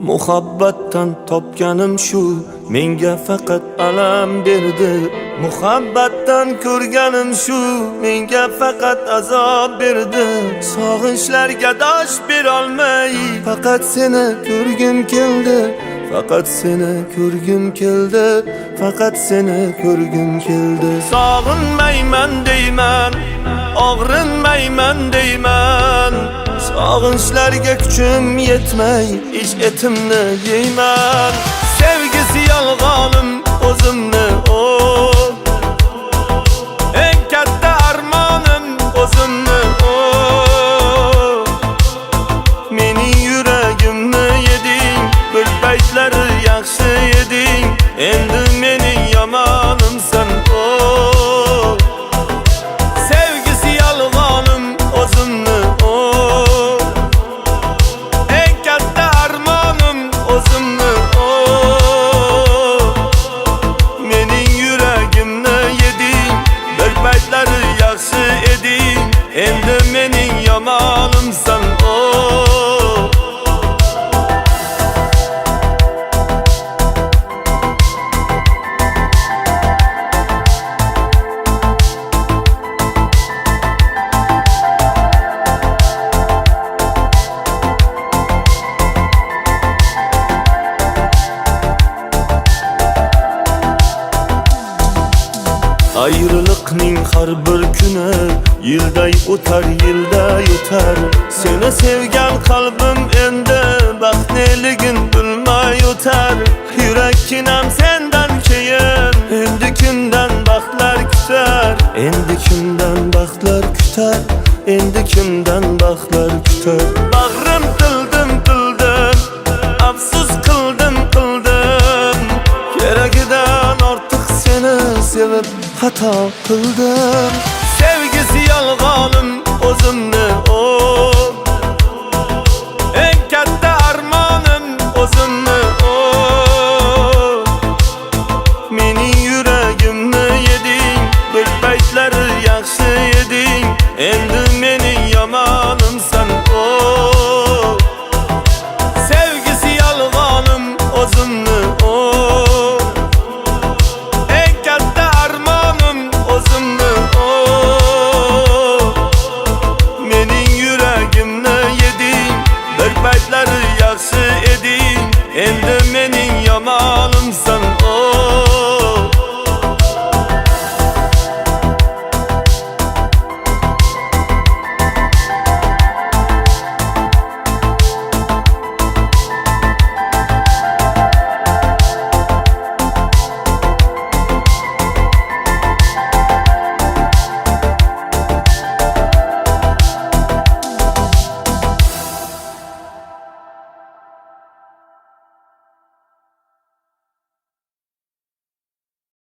muhabbatdan topganim shu menga faqat alam berdi. Muhabbatdan ko'rganim shu menga faqat azob berdi. Sog'inchlarga dosh berolmay faqat seni ko'rgim keldi. Faqat seni ko'rgim keldi faqat seni ko'rgim keldi. Sog'inmayman deyman og'rinmayman deyman. Sog'inchlarga kuchim yetmay ish etimni yeyman sevgisi yolg'onim o'zimni o eng katta armonim o'zimni o mening yuragimni yeding bir paytlari yaxshi eding endi eding endi mening Ayrılıkning har bir kuni yilday o'tar yilday o'tar Seni sevgan qalbim endi baxtliligin bilmay o'tar Yurakkinam sendan keyin endi kimdan baxtlar kutar Endi kimdan baxtlar kutar Endi kimdan baxtlar kutar sevip hata kıldım. Sevgisi yalgalım uzundu o? En katta armanım uzundu o? Menin yüreğimni yedin Bir paytlar yaxshi yedin. Endi mening Eldemenin yamalı